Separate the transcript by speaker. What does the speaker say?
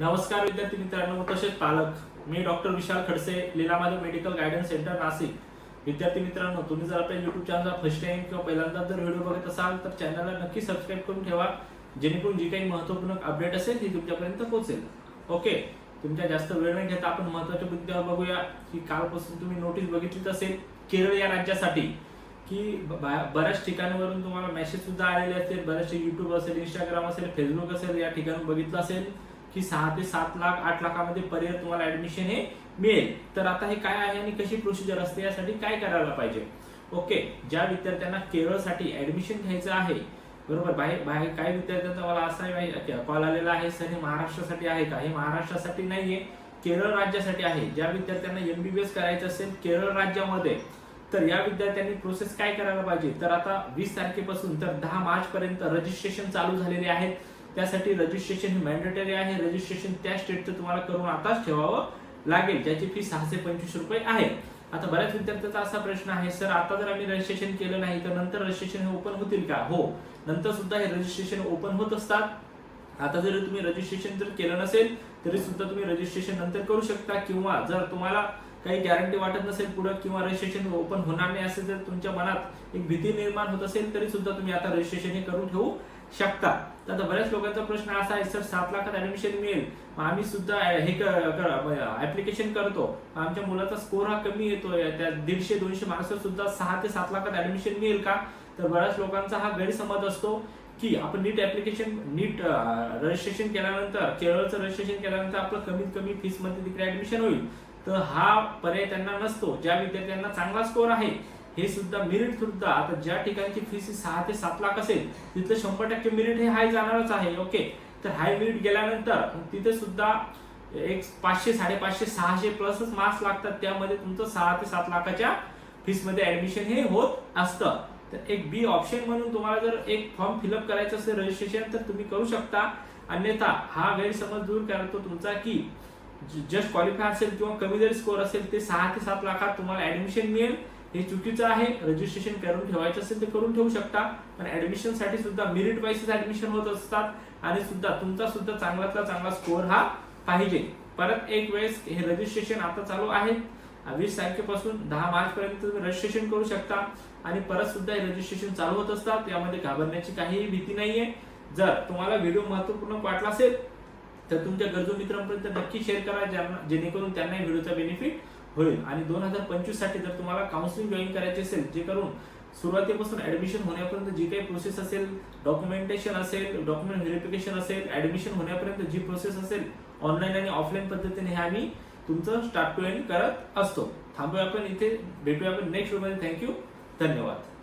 Speaker 1: नमस्कार विद्यार्थी मित्रांनो तसेच पालक. मी doctor Vishal Khadse Leelamadhav medical guidance centre Nashik. विद्यार्थी मित्रांनो तुम्ही जर आपल्या युट्यूब चॅनल फर्स्ट टाइम किंवा पहिल्यांदा जर व्हिडिओ बघत असाल तर चॅनलला नक्की सबस्क्राईब करून ठेवा. जेणेकरून जी काही महत्त्वपूर्ण अपडेट असेल ती तुमच्यापर्यंत पोहोचेल. ओके तुमच्या जास्त वेळ नाही घेता आपण महत्त्वाच्या मुद्द्यावर बघूया की कालपासून तुम्ही नोटीस बघितलीच असेल केरळ या राज्यासाठी की बा- बऱ्याच ठिकाणावरून तुम्हाला मेसेज सुद्धा आलेले असतील. बऱ्याचशे युट्यूब असेल इंस्टाग्राम असेल फेसबुक असेल या ठिकाणी बघितलं असेल. की सहा ते सात लाख आठ लाखामध्ये पर्यंत तुम्हाला ऍडमिशन हे मिळेल. तर आता हे काय आहे आणि कशी प्रोसिजर असते यासाठी काय करायला पाहिजे? ओके ज्या विद्यार्थ्यांना केरळसाठी ऍडमिशन घ्यायचं आहे बरोबर? बाहेर बाहेर काही विद्यार्थ्यांचा मला असा कॉल आलेला आहे सर हे महाराष्ट्रासाठी आहे का? हे महाराष्ट्रासाठी नाहीये केरळ राज्यासाठी आहे. ज्या विद्यार्थ्यांना एमबीबीएस करायचं असेल केरळ राज्यामध्ये तर या विद्यार्थ्यांनी प्रोसेस काय करायला पाहिजे? तर आता वीस तारखेपासून तर दहा मार्च पर्यंत रजिस्ट्रेशन चालू झालेले आहेत. त्यासाठी रजिस्ट्रेशन हे मॅन्डेटरी आहे. रजिस्ट्रेशन त्या स्टेटचं तुम्हाला करून आताच ठेवावं लागेल ज्याची फी सहाशे पंचवीस रुपये आहे. आता बऱ्याच विद्यार्थ्यांचा असा प्रश्न आहे सर आता जर आम्ही रजिस्ट्रेशन केलं नाही तर नंतर रजिस्ट्रेशन हे ओपन होतील का? हो नंतर सुद्धा हे रजिस्ट्रेशन ओपन होत असतात. आता जर तुम्ही रजिस्ट्रेशन जर केलं नसेल तरी सुद्धा तुम्ही रजिस्ट्रेशन नंतर करू शकता. किंवा जर तुम्हाला काही गॅरंटी वाटत नसेल पुढे किंवा रजिस्ट्रेशन ओपन होणार नाही असेल तर तुमच्या मनात एक भीती निर्माण होत असेल तरी सुद्धा तुम्ही आता रजिस्ट्रेशन हे करून ठेवू शकता. तर आता बऱ्याच लोकांचा प्रश्न असा आहे सर सात लाखात ऍडमिशन मिळेल. मग आम्ही सुद्धा हे ऍप्लिकेशन करतो. आमच्या मुलाचा स्कोर हा कमी येतोय. त्या दीडशे दोनशे मार्क्स सुद्धा सहा ते सात लाखात ऍडमिशन मिळेल का? तर बऱ्याच लोकांचा हा गैरसमज असतो की आपण नीट ऍप्लिकेशन नीट रजिस्ट्रेशन केल्यानंतर केरळचं रजिस्ट्रेशन केल्यानंतर आपलं कमीत कमी फीसमध्ये तिकडे ऍडमिशन होईल. तर हा पर्याय त्यांना नसतो. ज्या विद्यार्थ्यांना चांगला स्कोर आहे हे सुद्धा मेरिट सुद्धा आता ज्या ठिकाणची फीस सहा ते सात लाख असेल तिथलं शंभर टक्के मेरिट हे हाय जाणारच आहे ओके तर हाय मेरिट गेल्यानंतर तिथे सुद्धा एक पाचशे साडेपाचशे सहाशे प्लसच मार्क्स लागतात. त्यामध्ये तुमचं सहा ते सात लाखाच्या फीसमध्ये ऍडमिशन हे होत असतं. तर एक बी ऑप्शन म्हणून तुम्हाला जर एक फॉर्म फिलअप करायचं असेल रजिस्ट्रेशन तर तुम्ही करू शकता. अन्यथा हा गैरसमज दूर करतो तुमचा की जस्ट क्वालिफाय असेल किंवा कमी जरी स्कोर असेल ते सहा ते सात लाखात तुम्हाला ऍडमिशन मिळेल. हे चुकीचं आहे. रजिस्ट्रेशन करून ठेवायचं असेल तर करून ठेवू शकता. पण ऍडमिशनसाठी सुद्धा मेरिट वाईज ऍडमिशन होत असतात. आणि सुद्धा तुमचा सुद्धा चांगल्यातला चांगला स्कोर हा पाहिजे. परत एक वेळेस हे रजिस्ट्रेशन आता चालू आहे. वीस तारखेपासून दहा मार्च पर्यंत तुम्ही रजिस्ट्रेशन करू शकता. आणि परत सुद्धा हे रजिस्ट्रेशन चालू होत असतात. यामध्ये घाबरण्याची काहीही भीती नाहीये. जर तुम्हाला व्हिडिओ महत्त्वपूर्ण वाटला असेल तर तुमच्या गरजू मित्रांपर्यंत नक्की शेअर करा. ज्यांना जेणेकरून त्यांना व्हिडिओचा बेनिफिट होईल. आणि दोन हजार पंचवीससाठी जर तुम्हाला काउन्सिलिंग जॉईन करायचे असेल जे करून सुरुवातीपासून ऍडमिशन होण्यापर्यंत जी काही प्रोसेस असेल डॉक्युमेंटेशन असेल डॉक्युमेंट व्हेरिफिकेशन असेल ऍडमिशन होण्यापर्यंत जी प्रोसेस असेल ऑनलाईन आणि ऑफलाईन पद्धतीने हे आम्ही तुमचं स्टार्ट टू एंड करत असतो. थांबूया आपण इथे भेटूया आपण नेक्स्टमध्ये. थँक्यू धन्यवाद.